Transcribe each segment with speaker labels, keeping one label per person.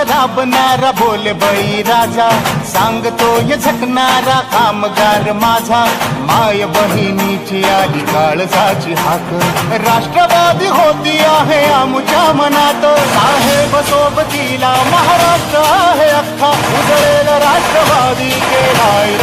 Speaker 1: राबणारा बोल बळी राजा. सांगतोय झकणारा कामगार माझा. माय बहिणीची आली काळजाची हाक. राष्ट्रवादी होती आहे आमच्या मनात. साहेब सोबतीला महाराष्ट्र आहे अख्खा. उजळेल राष्ट्रवादी केलाय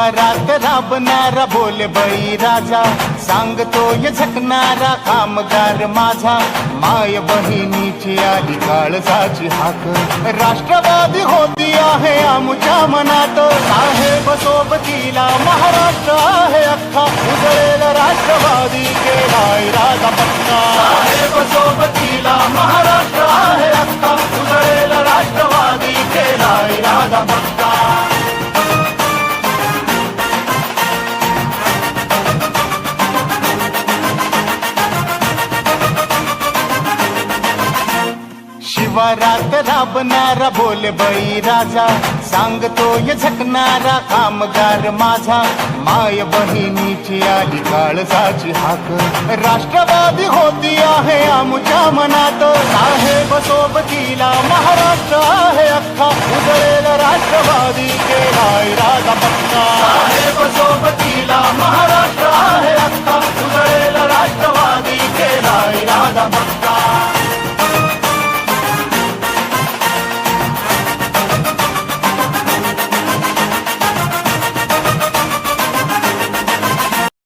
Speaker 1: शिवारात राबणारा बोल बळी राजा. सांगतोय झकणारा कामगार माझा. माय बहिणीची आली काळजाची हाक. राष्ट्रवादी होती आहे आमच्या मनात. साहेब सोबतीला महाराष्ट्र आहे अख्खा. उजळेल राष्ट्रवादी केलाय शिवारात राबणारा बोल बळी राजा. सांगतोय झकणारा कामगार माझा. माय बहिणीची आली काळजाची हाक. राष्ट्रवादी होती आहे आमच्या मनात. साहेब सोबतीला महाराष्ट्र आहे अख्खा. उजळेल राष्ट्रवादी केला